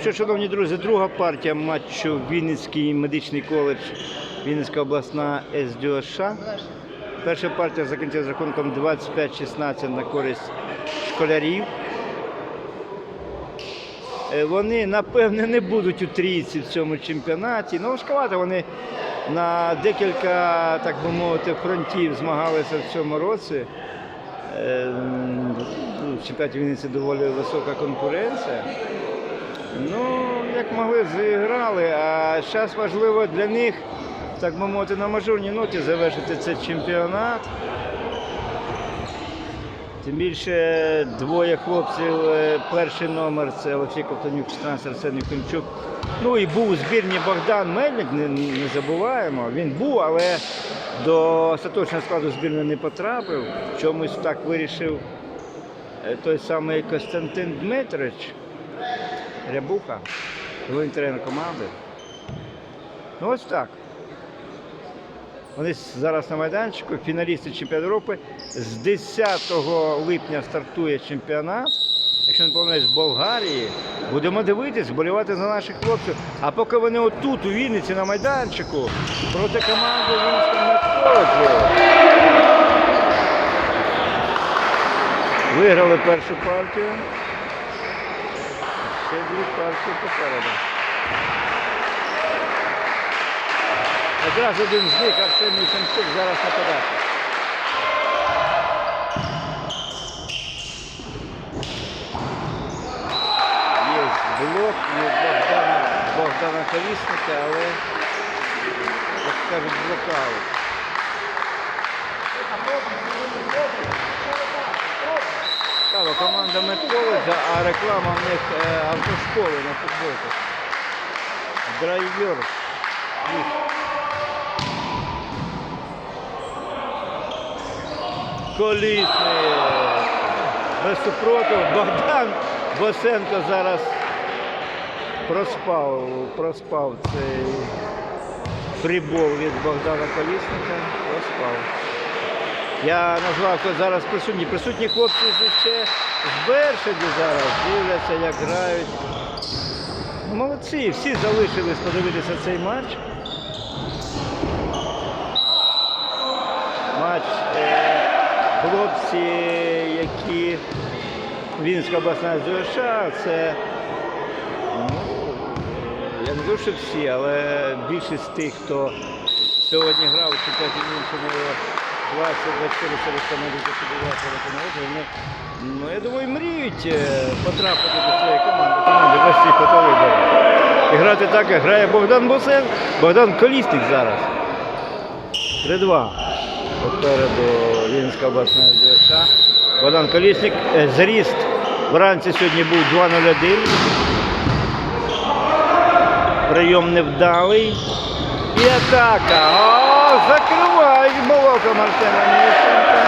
Що, шановні друзі, друга партія матчу Вінницький медичний коледж, Вінницька обласна СДОШ. Перша партія закінчилася рахунком 25-16 на користь школярів. Е, Вони, напевне, не будуть у трійці в цьому чемпіонаті. Ну, важкувато вони на декілька, так би мовити, фронтів змагалися в цьому році. Е, В чемпіонаті Вінниці доволі висока конкуренція. Ну, як могли, зіграли, а зараз важливо для них, так би мовити, на мажорній ноті завершити цей чемпіонат. Тим більше двоє хлопців, е, перший номер це Олексій Ковтонюк, 14 Арсеній Кончук. Ну і був у збірні Богдан Мельник, не, не забуваємо. Він був, але до остаточного складу збірної не потрапив. Чомусь так вирішив е, той самий Костянтин Дмитрович. Рябуха, головний тренер команди. Ну ось так. Вони зараз на майданчику, фіналісти чемпіонату Європи. З 10 липня стартує чемпіонат. Якщо не помиляюсь, з Болгарії. Будемо дивитись, болівати за наших хлопців. А поки вони отут, у Вінниці, на майданчику, проти команди Вінницького медколеджу. Виграли першу партію. Дві партії попереду. Якраз один з них Арсеній Шемчук зараз на подачі. Є блок від Богдана, Богдана але, як кажуть, блокаут. Команда медколеджа, а реклама в них е, автошколи на футболках. Драйвер. Колісний. Без супротиву. Богдан Босенко зараз проспав, проспав цей фрібол від Богдана Колісника. Проспав. Я назвав хто зараз присутні. Присутні хлопці ще з Бершаді зараз дивляться, як грають. Молодці, всі залишились подивитися цей матч. Матч е, хлопці, які Вінська обласна ЗОШ, це ну, я не що всі, але більшість тих, хто сьогодні грав у чемпіонаті Мюнхену 20 24 серед команди Закидувати вони, ну я думаю, мріють е, потрапити до цієї команди. Команди всіх виборів. І грати так, як грає Богдан Босен, Богдан Колісник зараз. 3-2. Попереду Вінська обласна ЗСК. Богдан Колісник. Е, Зріст вранці сьогодні був 2-0-1. Прийом невдалий. І атака. О, закривають болоком Артема Міщенка.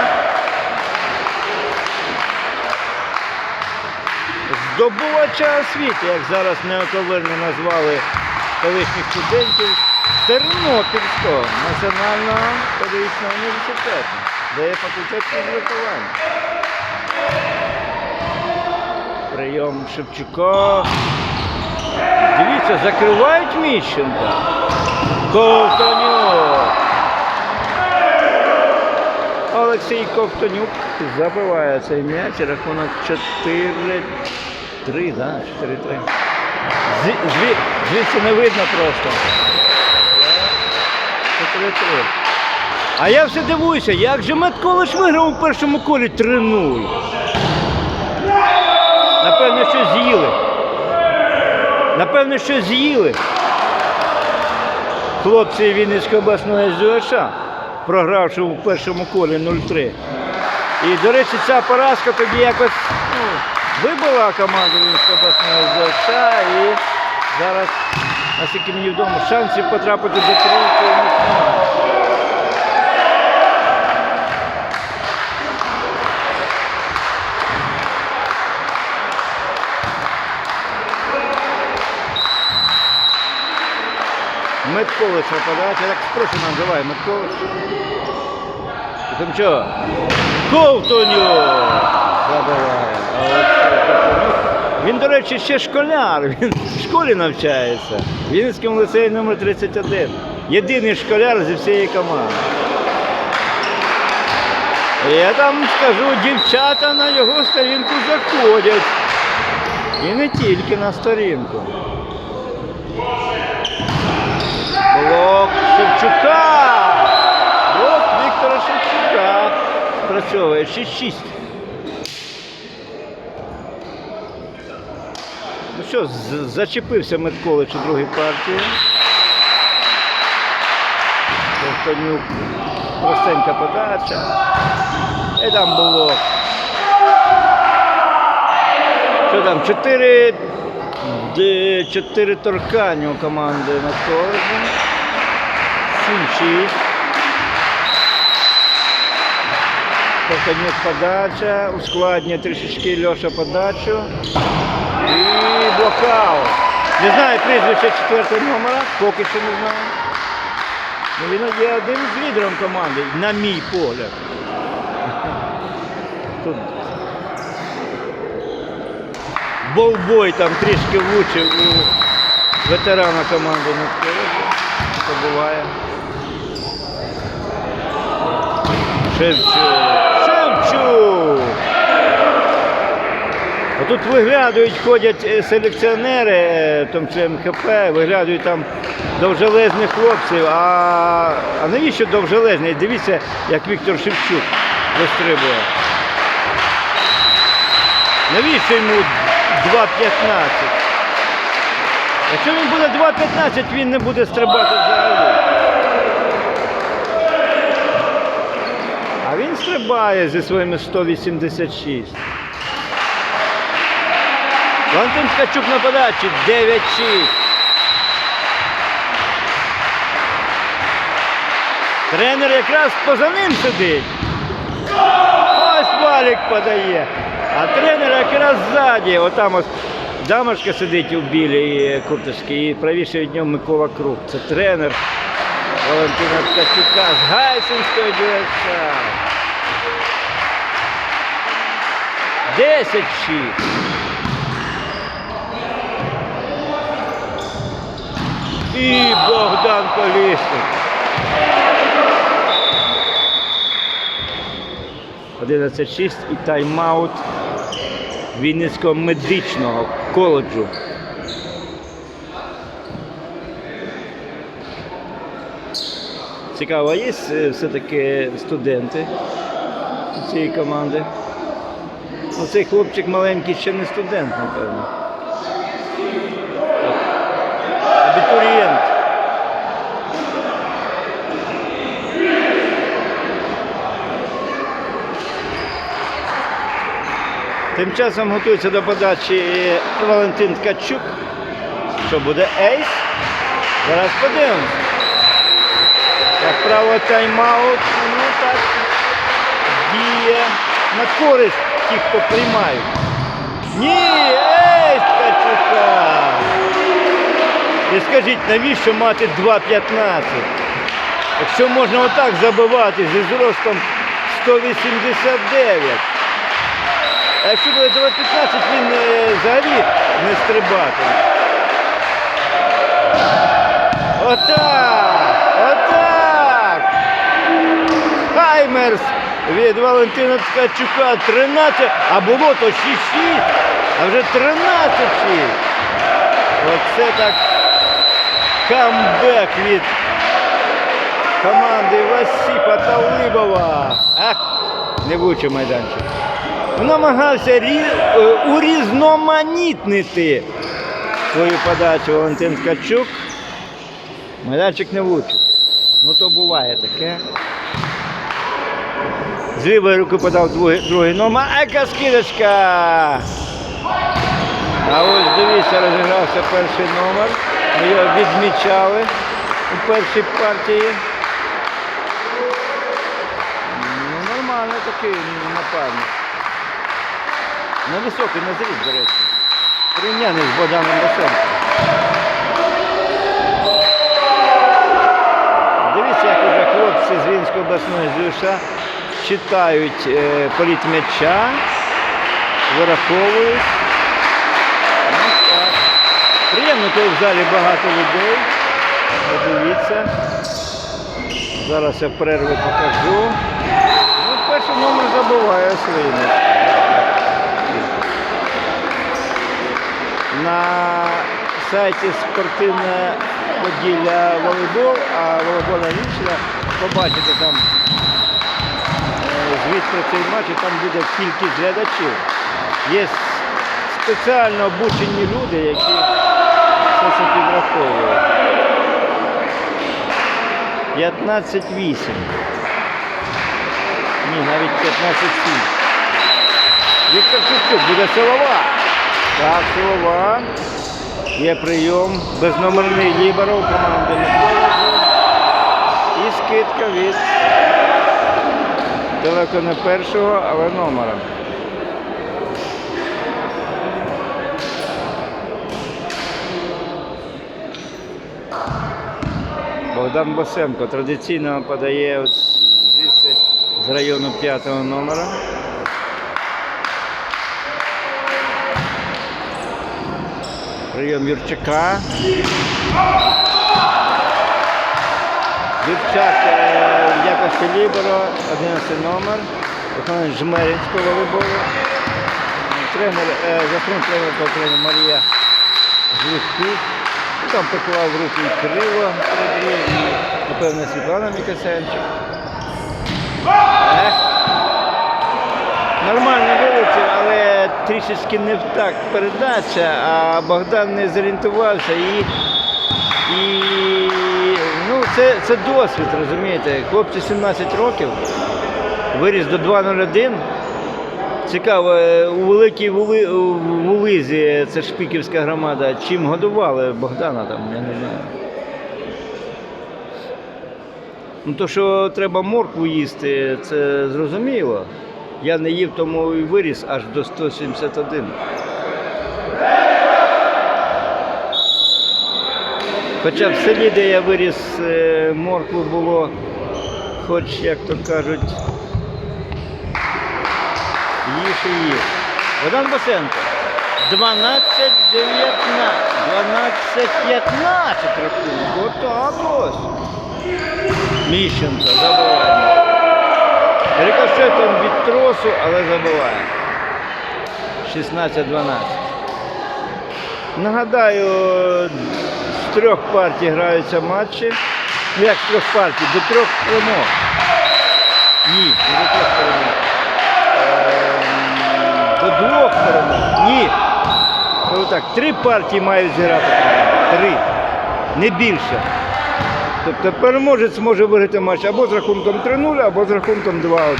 Здобувача освіти, як зараз неоковирно назвали колишніх студентів Тернопільського національного педагогічного університету, де є факультет фізлікування. Прийом Шевчука. Дивіться, закривають Міщенка. Ковтонюк. Олексій Ковтонюк забиває цей м'яч. Рахунок 4-3, да? 4-3. Зві- зві- Звідси не видно просто. 4-3. А я все дивуюся, як же Метколиш виграв у першому колі 3-0. Напевно, що з'їли. Напевно, що з'їли. Хлопці Вінницької обласної ЗОШ, програвши у першому колі 0-3. І, до речі, ця поразка тоді якось ну, вибила команду Вінницької обласної ЗОШ і зараз, наскільки мені відомо, шансів потрапити до трійки у них немає. Медколич нападає, я так спрошу називаю Медколич. Там що? Ковтонюк забиває. Він, до речі, ще школяр. Він в школі навчається. В Вінницькому ліцеї номер 31. Єдиний школяр зі всієї команди. Я там скажу, дівчата на його сторінку заходять. І не тільки на сторінку. Блок Шевчука. Блок Віктора Шевчука. Спрацьовує 6-6. Ну що, зачепився Медколич у другій партії. Ковтонюк. Простенька подача. І там було. Що там? Чотири, чотири торкання у команди на кожному. 7-6. Ковтонюк подача. Ускладнює трішечки Льоша подачу. І блокаут. Не знаю прізвище четвертого номера, поки що не знаю. Ну, він є один з лідером команди, на мій погляд. Тут Болбой там трішки влучив у ветерана команди на Це буває. Шевчук. Шевчук! Тут виглядають, ходять е, селекціонери, е, в тому числі виглядають там довжелезних хлопців. А, а навіщо довжелезний? Дивіться, як Віктор Шевчук вистрибує. Навіщо йому 2.15? Якщо він буде 2.15, він не буде стрибати взагалі. А він стрибає зі своїми 186. Валентин Ткачук на подачі 9-6. Тренер якраз поза ним сидить. Ось Валік подає. А тренер якраз ззаді. Отам ось дамочка сидить у білій курточці і правіше від нього Микола Круг. Це тренер Валентина Ткачука з Гайсинської ДСА. 10-6. І Богдан Колісник. 11-6 і тайм-аут Вінницького медичного коледжу. Цікаво, є е, все-таки студенти цієї команди? Оцей цей хлопчик маленький ще не студент, напевно. Тим часом готується до подачі Валентин Ткачук. Що буде ейс? Зараз подивимося. Як правило, тайм-аут, ну так, діє на користь тих, хто приймають. Ні, ейс Ткачука! І скажіть, навіщо мати 2.15? Якщо можна отак забивати зі зростом 189. А якщо буде 2.15, він е, взагалі не стрибатиме. Отак! Отак! Хаймерс від Валентина Ткачука 13, а було то 6-6, а вже 13-6. Оце так камбек від команди Васіпа Талибова. Ах, не влучив майданчик. Намагався е, урізноманітнити свою подачу Валентин Ткачук. Майданчик не влучив. Ну то буває таке. З лівої руки подав другий, другий номер. А яка скидочка! А ось дивіться, розігрався перший номер. Ми його відмічали у першій партії. Ну, нормально такий нападник. Невисокий на зріст, до речі. Порівняний з Богданом Босенко. Дивіться, як уже хлопці з Вінської обласної ЗЮШа читають е, політ м'яча, вираховують. Приємно, коли в залі багато людей. Подивіться. Зараз я перерву покажу. Ну, перший номер забуває своїми. На сайті спортивне поділля волейбол, а волейбольна вічля, побачите там е, звіт цей матч, і там буде кількість глядачів. Є спеціально обучені люди, які все це підраховують. 15-8. Ні, навіть 15-7. Віктор Шевчук буде силова. Так, силова. Є прийом. Безномерний ліберов команди І скидка від далеко не першого, але номера. Богдан Босенко традиційно подає звідси з району п'ятого номера. Прийом Юрчака. Юрчак е, в якості ліберо, 11 номер. Виконує Жмеринського волейболу. Тренер, е, засновник тренер по Україні Марія Глухих. Там поклав в руки Кирило напевно, Світлана Мікасенчик. Нормально вилетів, але трішечки не в такт передача, а Богдан не зорієнтувався і, і ну, це, це досвід, розумієте. Хлопці 17 років, виріс до 2.01. Цікаво, е, у великій Вули, Вулизі, це шпіківська громада, чим годували Богдана там, я не знаю. Ну, то, що треба моркву їсти, це зрозуміло. Я не їв, тому і виріс аж до 171. Хоча в селі, де я виріс, е, моркву було, хоч, як то кажуть, їж і їж. Богдан Босенко. 12 19 12 15 рахунок. Отак ось. Міщенко забиває. Рикошетом від тросу, але забиває. 16-12. Нагадаю, з трьох партій граються матчі. Ну як з трьох партій? До трьох перемог. Ні, до трьох перемог. Ем, До двох перемог. Ні. Так, три партії мають зіграти. Три. Не більше. Тобто переможець може виграти матч або з рахунком 3-0, або з рахунком 2-1.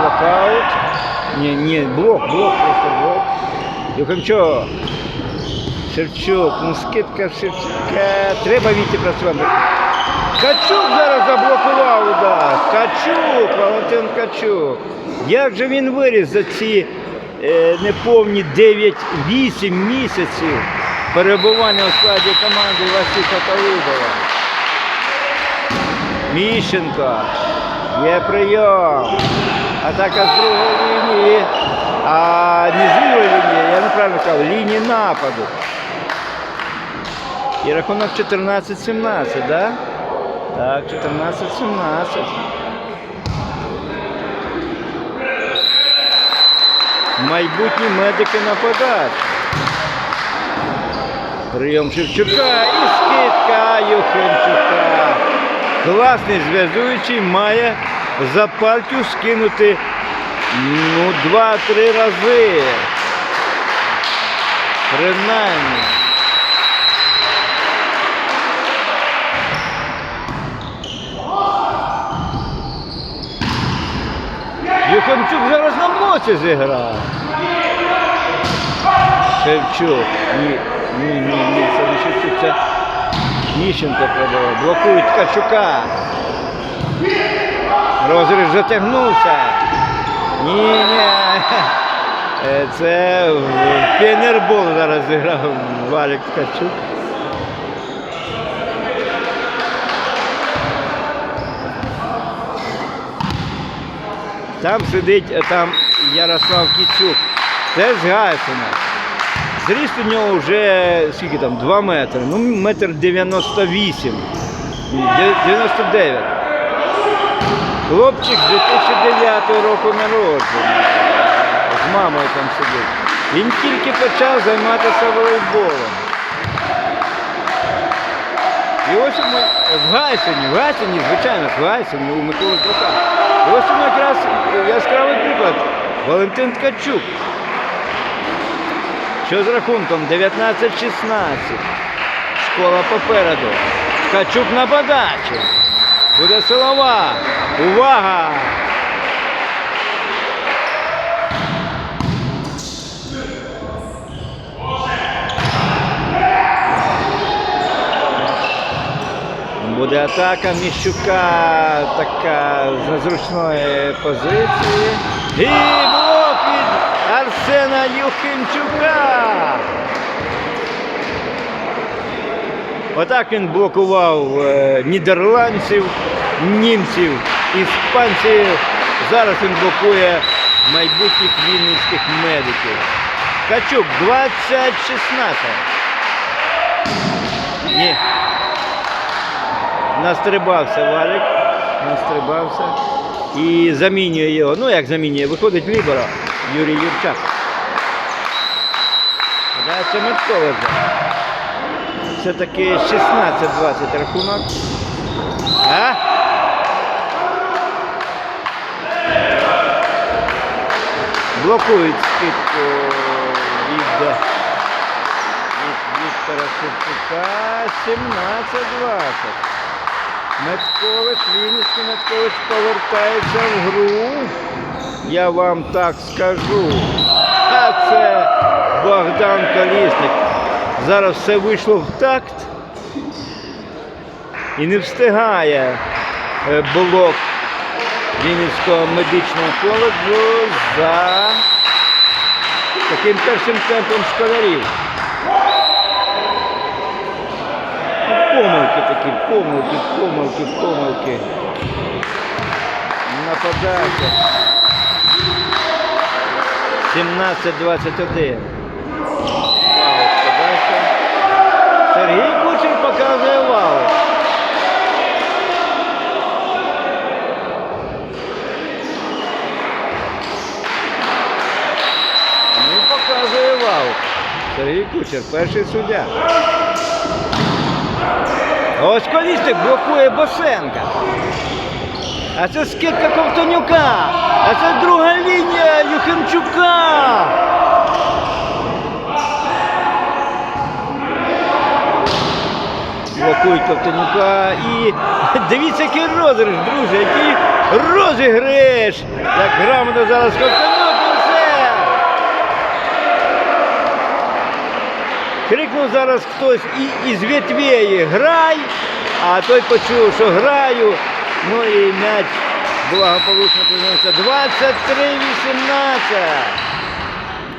Блокаут. Ні, ні, блок, блок, просто блок. Юханчук. Шевчук, ну скидка. Треба війти працювати. Качук зараз заблокував удар. Качук, Валентин Качук. Як же він виріс за ці е, неповні 9-8 місяців перебування у складі команди Василя Талибова. Міщенко. Є прийом. Атака з другої лінії. А не з лівої лінії, я неправильно кажу, лінії нападу. І рахунок 14-17, да? Так, 14-17. Майбутні медики на подачу. Прийом Шевчука і скидка Юхимчука. Класний зв'язуючий має за партію скинути ну, два-три рази. Принаймні. Бачиш, гра. Шевчук. Ні, ні, ні, ні. Це не Шевчук, це Міщенко пробував. Блокують Ткачука. Розріз затягнувся. Ні, ні. Е, це піонербол зараз зіграв Валік Ткачук. Там сидить е, там Ярослав Кіцюк. Теж Гайсена. Зріст у нього вже скільки там, 2 метри. Ну, метр 98. 99. Хлопчик 2009 року народження. З мамою там сидить. Він тільки почав займатися волейболом. І ось ми в Гайсені, в Гайсені, звичайно, в Гайсені, у Миколи Крука. І ось йому якраз яскравий приклад. Валентин Ткачук. Що з рахунком 19-16. Школа попереду. Ткачук на подачі. Буде силова. Увага! Буде атака Міщука, така з незручної позиції. І Арсена Юхимчука. Отак він блокував е, нідерландців, німців, іспанців. Зараз він блокує майбутніх вінницьких медиків. Качук 20-16. Ні. Настрибався Валік. Настрибався. І замінює його. Ну як замінює? Виходить Лібера Юрій Юрчак. Да, це Меткове вже. Все-таки 16-20 рахунок. А? Блокують скидку від, від Віктора Шевчука 17-20. Меткович, Вінницький Меткович повертається в гру. Я вам так скажу. А це Богдан Колісник. Зараз все вийшло в такт і не встигає е, блок Вінницького медичного коледжу за таким першим темпом школярів. Помилки такі, помилки, помилки, помилки. Нападайте. 17-21. Вау, подача. Сергій Кучер показує вау. Ну, показує вау. Сергій Кучер, перший суддя. Ось колісник блокує Босенка. А це скидка Ковтонюка. А це друга лінія Юхимчука. Блокують Ковтонюка. І дивіться, який розіграш, друзі, який розіграш. Як грамотно зараз Ковтонюк і все. Крикнув зараз хтось із ветвєї грай, а той почув, що граю. Ну і м'яч благополучно призначився.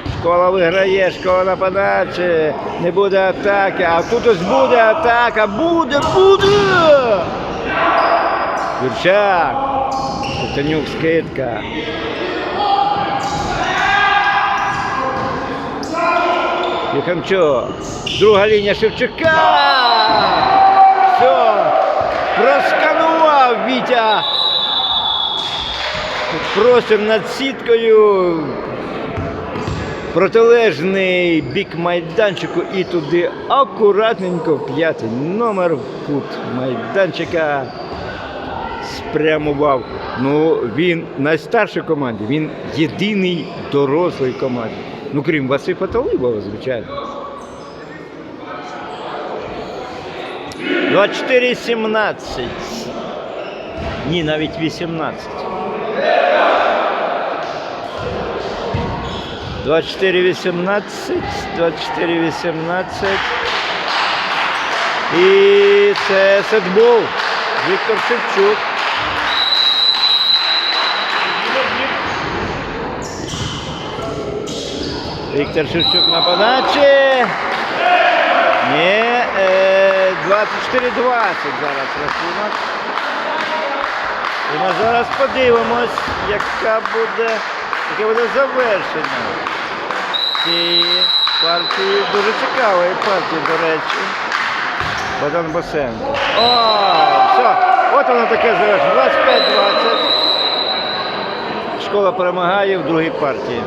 23-18. Школа виграє, школа на подачі. Не буде атаки. А тут буде атака. Буде, буде. Юрчак. Котенюк скидка. Юхамчук. Друга лінія Шевчука. Все. Просканував Вітя. Простір над сіткою. Протилежний бік майданчику і туди акуратненько п'ятий номер в кут майданчика спрямував. Ну, він найстарший команді, він єдиний дорослий команді. Ну, крім Васипа Талибова, звичайно. 24-17. Ні, навіть 18. 24-18, 24-18. І це сетбол. Віктор Шевчук. Віктор Шевчук на подачі. Ні, е, 24-20 зараз рахунок. І ми зараз подивимось, яка буде, яке буде завершення цієї партії. Дуже цікавої партії, до речі. Богдан Босенко. О, все. От воно таке завершення. 25-20. Школа перемагає в другій партії.